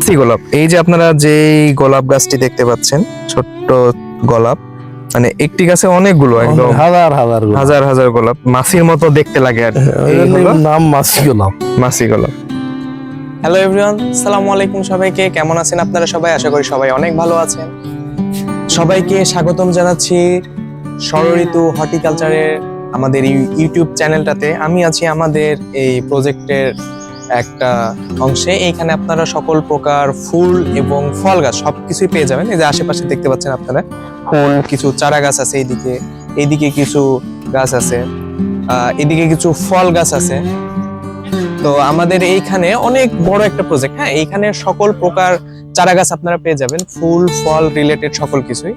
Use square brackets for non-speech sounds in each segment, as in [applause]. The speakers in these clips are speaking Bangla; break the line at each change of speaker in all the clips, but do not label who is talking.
মাছি গোলাপ। এই যে আপনারা যে গোলাপ গাছটি দেখতে পাচ্ছেন ছোট্ট গোলাপ মানে একটি গাছে অনেকগুলো একদম
হাজার হাজার
হাজার হাজার গোলাপ। মাছির মতো দেখতে লাগে আর হলো
নাম মাসি গোলাপ।
মাছি গোলাপ।
হ্যালো এভরিওয়ান সালামু আলাইকুম সবাইকে। কেমন আছেন আপনারা সবাই? আশা করি সবাই অনেক ভালো আছেন। সবাইকে স্বাগতম জানাচ্ছি ষড়ঋতু হর্টিকালচারের আমাদের এই ইউটিউব চ্যানেলটাতে। আমি আছি আমাদের এই প্রজেক্টের একটা অংশে। এইখানে আপনারা সকল প্রকার ফুল এবং ফল গাছ সবকিছুই পেয়ে যাবেন। এই যে আশেপাশে দেখতে পাচ্ছেন আপনারা, ফুল, কিছু চারা গাছ আছে এইদিকে। এইদিকে কিছু গাছ আছে। এদিকে কিছু ফল গাছ আছে। তো আমাদের এইখানে অনেক বড় একটা প্রজেক্ট হ্যাঁ? এইখানে সকল প্রকার চারা গাছ আপনারা পেয়ে যাবেন। ফুল, ফল রিলেটেড সকল কিছুই।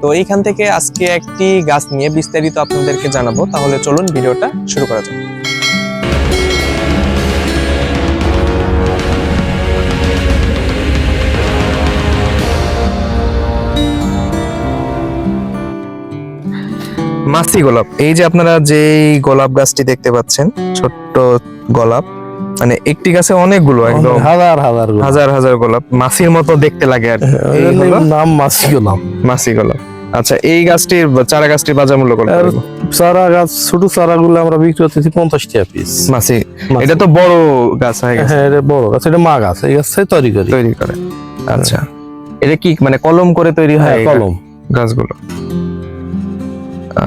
তো এইখান থেকে আজকে একটি গাছ নিয়ে বিস্তারিত আপনাদেরকে জানাব। তাহলে চলুন ভিডিওটা শুরু করা যাক।
মাছি গোলাপ। এই যে আপনারা যে গোলাপ গাছটি দেখতে পাচ্ছেন ছোট্ট গোলাপ মানে একটি গাছে অনেকগুলো একদম
হাজার হাজার
হাজার হাজার গোলাপ। মাসির মতো দেখতে লাগে আর হলো
নাম মাসি গোলাপ।
মাছি গোলাপ। আচ্ছা এই গাছটির চারা গাছটির বাজার মূল্য কত
চারা গাছ ছোট চারা গুলো আমরা বিক্রি করতেছি পঞ্চাশ টাকা পিস
মাছি। এটা তো বড় গাছ হয়ে গেছে।
হ্যাঁ এটা বড় গাছ এটা মা গাছ এই গাছ তৈরি করি।
তৈরি করে। আচ্ছা। এটা কি মানে কলম করে তৈরি হয়
হ্যাঁ কলম।
গাছগুলো?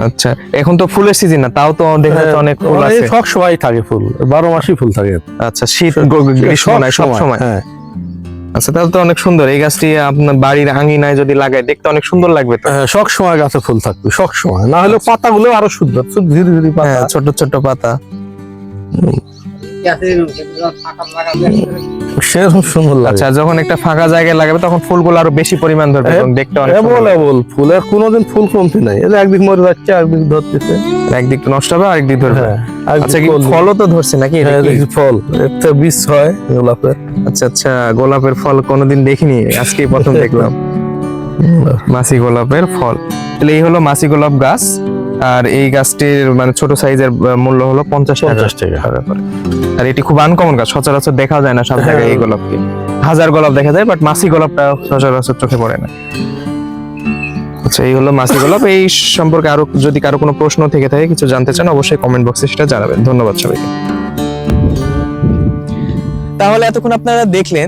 আচ্ছা এখন তো ফুলের সিজন না তাও তো দেখা যাচ্ছে অনেক ফুল
হ্যাঁ,
আছে।
সব সময় থাকে ফুল বারো মাসই ফুল থাকে।
আচ্ছা শীত গ্রীষ্ম নাই সব সময়
হ্যাঁ।
আচ্ছা তাহলে তো অনেক সুন্দর এই গাছটি আপনার বাড়ির আঙিনায় যদি লাগায় দেখতে অনেক সুন্দর লাগবে তো।
হ্যাঁ, সব সময় গাছে ফুল থাকবে সব সময়। না হলে পাতাগুলো আরও সুন্দর ধীরে ধীরে পাতা।
হ্যাঁ ছোট ছোট পাতা।
সেরকম সুন্দর লাগে।
আচ্ছা যখন একটা ফাঁকা জায়গায় লাগাবে তখন ফুলগুলো আরও বেশি পরিমাণ ধরবে
হ্যাঁ,
দেখতে অনেক
এবল এবল ফুলের কোনোদিন ফুল কমতি নাই। যে একদিক মরে যাচ্ছে একদিক ধরতেছে।
একদিক নষ্ট হবে আরেকদিক ধরবে।
হ্যাঁ
আচ্ছা কি ফলও তো ধরছে নাকি? এটা
হ্যাঁ ফল। একটা বীজ হয় গোলাপের।
আচ্ছা আচ্ছা গোলাপের ফল কোনোদিন দেখিনি। আজকেই প্রথম দেখলাম। [laughs] মাছি গোলাপের ফল। তাহলে এই হলো মাসি গোলাপ গাছ। আর এই গাছটির মানে ছোট সাইজের মূল্য হলো পঞ্চাশ টাকা।
পঞ্চাশ টাকা।
আর এটি খুব আনকমন গাছ সচরাচর দেখা যায় না সব। জায়গায় এই গোলাপকে হাজার গোলাপ দেখা যায় বাট মাছি গোলাপটা সচরাচর চোখে পড়ে না। আচ্ছা এই হলো মাছি গোলাপ। এই সম্পর্কে আরও যদি কারও কোনো প্রশ্ন থেকে থাকে কিছু জানতে চান অবশ্যই কমেন্ট বক্সে সেটা জানাবেন। ধন্যবাদ সবাইকে।
তাহলে এতক্ষণ আপনারা দেখলেন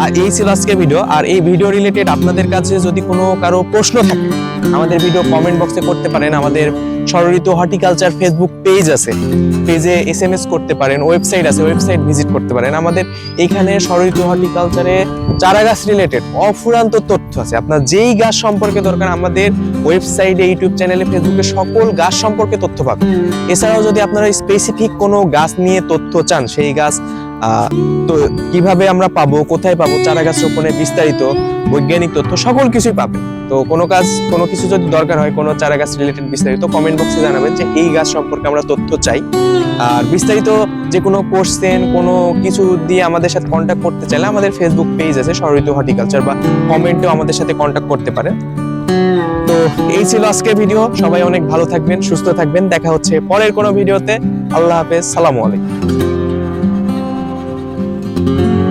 আর এই ছিল আজকে ভিডিও আর এই ভিডিও রিলেটেড আপনাদের কাছে যদি কোনো কারও প্রশ্ন থাকে, আমাদের ভিডিও কমেন্ট বক্সে করতে পারেন। আমাদের ষড়ঋতু হর্টিকালচার ফেসবুক পেজ আছে। পেজে এস এম এস করতে পারেন ওয়েবসাইট আছে ওয়েবসাইট ভিজিট করতে পারেন। আমাদের এইখানে ষড়ঋতু হর্টিকালচারে চারা গাছ রিলেটেড অফুরান্ত তথ্য আছে। আপনার যেই গাছ সম্পর্কে দরকার, আমাদের ওয়েবসাইটে ইউটিউব চ্যানেলে ফেসবুকে সকল গাছ সম্পর্কে তথ্য পাবেন। এছাড়াও যদি আপনারা স্পেসিফিক কোনো গাছ নিয়ে তথ্য চান, সেই গাছ তো কীভাবে আমরা পাবো, কোথায় পাবো চারা গাছ রোপণের বিস্তারিত বৈজ্ঞানিক তথ্য সকল কিছুই পাবে। তো কোনো কাজ, কোনো কিছু যদি দরকার হয়, কোনো চারা গাছ রিলেটেড বিস্তারিত কমেন্ট বক্সে জানাবেন যে এই গাছ সম্পর্কে আমরা তথ্য চাই। আর বিস্তারিত যে কোনো কোশ্চেন কোনো কিছু দিয়ে আমাদের সাথে কন্ট্যাক্ট করতে চাইলে আমাদের ফেসবুক পেজ আছে সরিত হর্টিকালচার বা কমেন্টেও আমাদের সাথে কন্ট্যাক্ট করতে পারেন। তো এই ছিল আজকের ভিডিও সবাই অনেক ভালো থাকবেন, সুস্থ থাকবেন। দেখা হচ্ছে পরের কোনো ভিডিওতে আল্লাহ হাফেজ। সালামু আলাইকুম। thank you